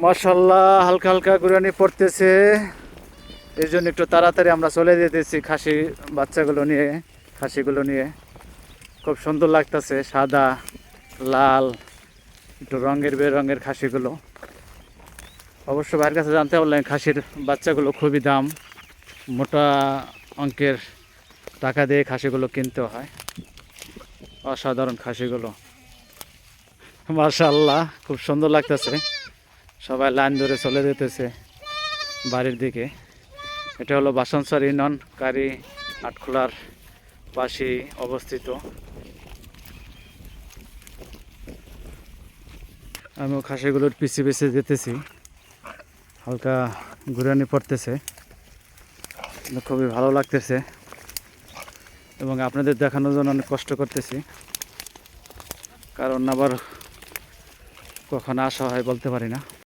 মাশাল্লাহ হালকা হালকা গুরানি পড়তেছে। এই জন্য একটু তাড়াতাড়ি আমরা চলে যেতেছি খাসি, বাচ্চাগুলো নিয়ে, খাসিগুলো নিয়ে। খুব সুন্দর লাগতেছে, সাদা, লাল, একটু রঙের বেরঙের খাসিগুলো। অবশ্য ভাইয়ের কাছে জানতে পারলেন খাসির বাচ্চাগুলো খুবই দাম। মোটা অঙ্কের টাকা দিয়ে খাসিগুলো কিনতে হয়। অসাধারণ খাসিগুলো। মাশাল্লাহ খুব সুন্দর লাগতেছে। সবাই লাইন ধরে চলে যেতেছে বাড়ির দিকে। এটা হলো বাসনসর ইউনিয়ন কারি আটখোলার পাশে অবস্থিত। আমি খাসিগুলোর পিছিয়ে পিছিয়ে যেতেছি। হালকা ঘুরানি পড়তেছে। খুবই ভালো লাগতেছে। এবং আপনাদের দেখানোর জন্য অনেক কষ্ট করতেছি। কারণ আবার কখন আসা হয় বলতে পারি না।